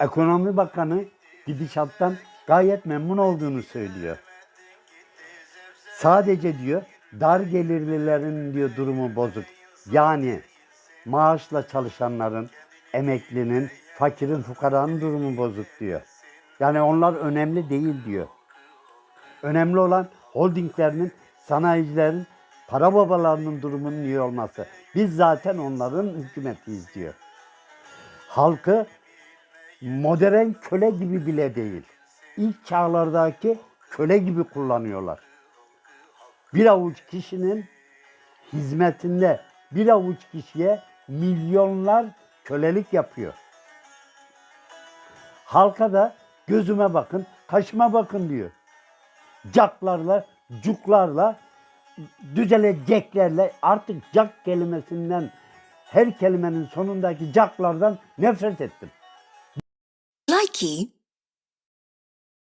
Ekonomi Bakanı gidişattan gayet memnun olduğunu söylüyor. Sadece diyor dar gelirlilerin diyor durumu bozuk. Yani maaşla çalışanların, emeklinin, fakirin, fukaranın durumu bozuk diyor. Yani onlar önemli değil diyor. Önemli olan holdinglerinin, sanayicilerin, para babalarının durumunun iyi olması. Biz zaten onların hükümetiyiz diyor. Halkı modern köle gibi bile değil. İlk çağlardaki köle gibi kullanıyorlar. Bir avuç kişinin hizmetinde bir avuç kişiye milyonlar kölelik yapıyor. Halka da gözüme bakın, kaşıma bakın diyor. Caklarla, cuklarla, düzeleceklerle artık cak kelimesinden her kelimenin sonundaki caklardan nefret ettim. Nike